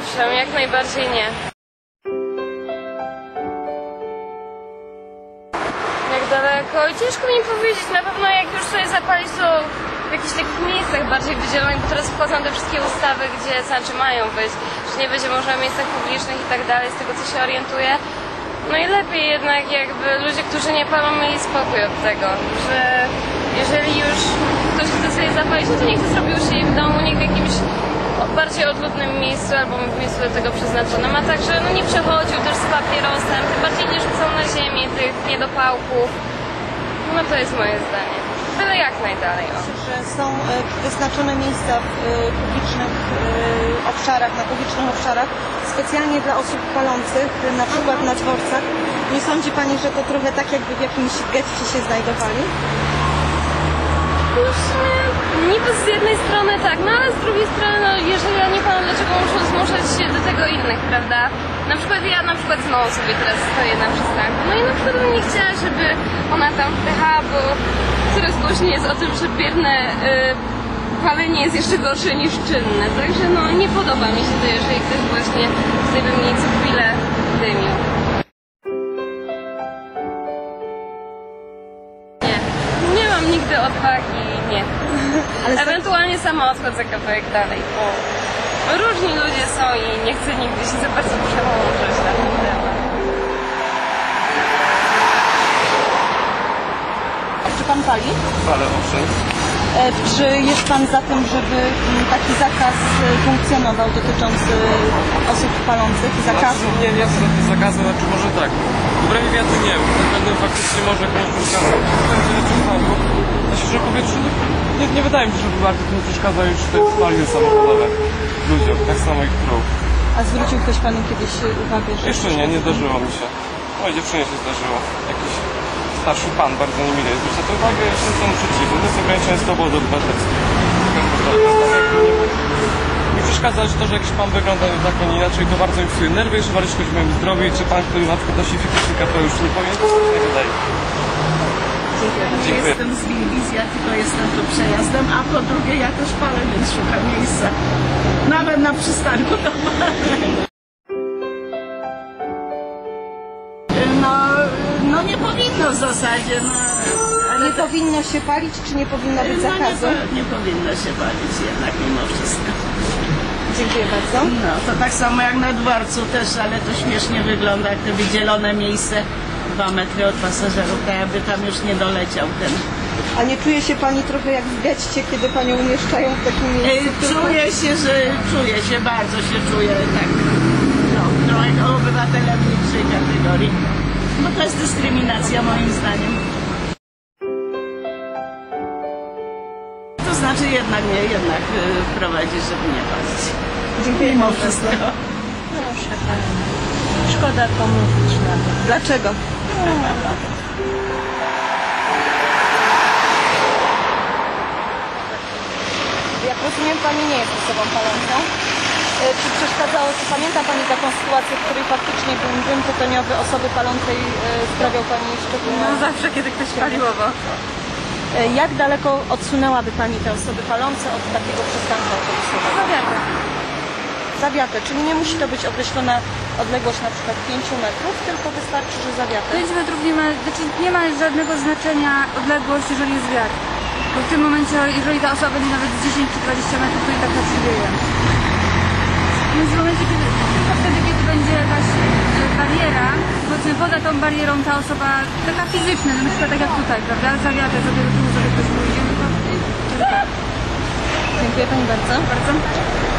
owszem, jak najbardziej nie. Jak daleko? I ciężko mi powiedzieć, na pewno jak już sobie zapalić, to w jakichś takich miejscach bardziej wydzielonych, bo teraz wchodzą te wszystkie ustawy, gdzie znaczy mają być, że nie będzie można w miejscach publicznych i tak dalej, z tego co się orientuję. No i lepiej jednak jakby ludzie, którzy nie palą, mieli spokój od tego, że jeżeli już ktoś chce sobie zapalić, to niech to zrobi u siebie w bardziej odludnym miejscu albo w miejscu do tego przeznaczonym, a także no nie przechodził też z papierosem, tym bardziej nie rzucał na ziemię tych niedopałków. No to jest moje zdanie. Byle jak najdalej. O. że są e, wyznaczone miejsca w e, publicznych e, obszarach, na publicznych obszarach specjalnie dla osób palących, na przykład na dworcach. Nie sądzi Pani, że to trochę tak jakby w jakimś getcie się znajdowali? Sumie niby z jednej strony tak, no ale z drugiej strony, no jeżeli ja nie palam, dlaczego muszę zmuszać się do tego innych, prawda? Na przykład ja na przykład z małą sobie teraz stoję na przystanku, no i na przykład bym nie chciała, żeby ona tam wdychała, bo coraz głośniej jest o tym, że bierne y, palenie jest jeszcze gorsze niż czynne, także no nie podoba mi się to, jeżeli ktoś właśnie we mnie co chwilę dymił. Nie, nie mam nigdy odwagi, nie. Ewentualnie sama odchodzę kawałek dalej, bo różni ludzie są i nie chcę nigdy się za bardzo przełączyć na ten temat. Czy Pan pali? Ale owszem. E, Czy jest Pan za tym, żeby mm, taki zakaz e, funkcjonował dotyczący osób palących? Zakazu? Znaczy, nie, nie jestem za zakazu, znaczy może tak. Wbrew wiatru nie, bo tak będą faktycznie może komuś przeszkadzał. Będzie przeszkadzał. Znaczy, że powietrzu nie, nie, nie wydaje mi się, żeby bardzo to przeszkadzał już te spaliny samochodowe ludziom, tak samo jak prób. A zwrócił ktoś Panu kiedyś uwagę, że... Jeszcze nie, nie zdarzyło mi się. Mojej dziewczynie się zdarzyło. Jakiś starszy pan bardzo niemile jest. Zwróćcie to uwagę, ja jestem temu przeciwny. To jest ograniczenie swobody obywatelskiej. Mi przeszkadza że to, że jakiś pan wygląda tak, a nie inaczej, to bardzo mi psuje nerwy, jeszcze bardziej szkodzi mojemu zdrowiu i czy pan, który na przykład nosi fikusika, to już nie powinien, to nie wydaje. Dziękuję. Jestem z Wilwizja, tylko jestem tu przejazdem, a po drugie ja też palę, więc szukam miejsca. Nawet na przystanku to palę. No, no nie powinno w zasadzie, no. Ale Nie powinno się palić, czy nie powinno być no, nie, zakazu? po- nie powinno się palić jednak mimo wszystko. Dziękuję bardzo. No, to tak samo jak na dworcu też, ale to śmiesznie wygląda, jak to wydzielone miejsce, dwa metry od pasażerów, tak jakby tam już nie doleciał ten. A nie czuje się Pani trochę jak w getcie, kiedy Panią umieszczają w takim Ej, miejscu? Czuję się, że czuję się, bardzo się czuję tak, no, trochę obywatelem niższej kategorii. Bo to jest dyskryminacja moim zdaniem. To znaczy jednak nie, jednak y, wprowadzić, żeby nie palić. Dziękuję Mimo bardzo. wszystko. Proszę Pani. Szkoda pomówić nawet. Dlaczego? Jak rozumiem, Pani nie jest osobą palącą. E, Czy przeszkadzało, czy pamięta Pani taką sytuację, w której faktycznie dym, dym tytoniowy osoby palącej e, sprawiał Pani szczególną... No zawsze, kiedy ktoś palił obok. E, Jak daleko odsunęłaby Pani te osoby palące od takiego przystanku autobusowego? Zawiatę. Zawiatę, czyli nie musi to być określona odległość na przykład 5 metrów, tylko wystarczy, że zawiatę. 5 metrów nie ma, znaczy nie ma żadnego znaczenia odległość, jeżeli jest wiatr. Bo w tym momencie, jeżeli ta osoba będzie nawet z 10 czy 20 metrów, to i tak nie dzieje. Więc w momencie, kiedy, tylko wtedy, kiedy będzie jakaś e, bariera, powiedzmy poza tą barierą ta osoba, taka fizyczna, na przykład tak jak tutaj, prawda, zawiatę sobie do tyłu, sobie ktoś pójdzie, no tak. Dziękuję Pani bardzo. Bardzo.